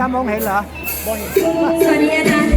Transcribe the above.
ดำมองเห็นเหรอ สวัสดีอาจารย์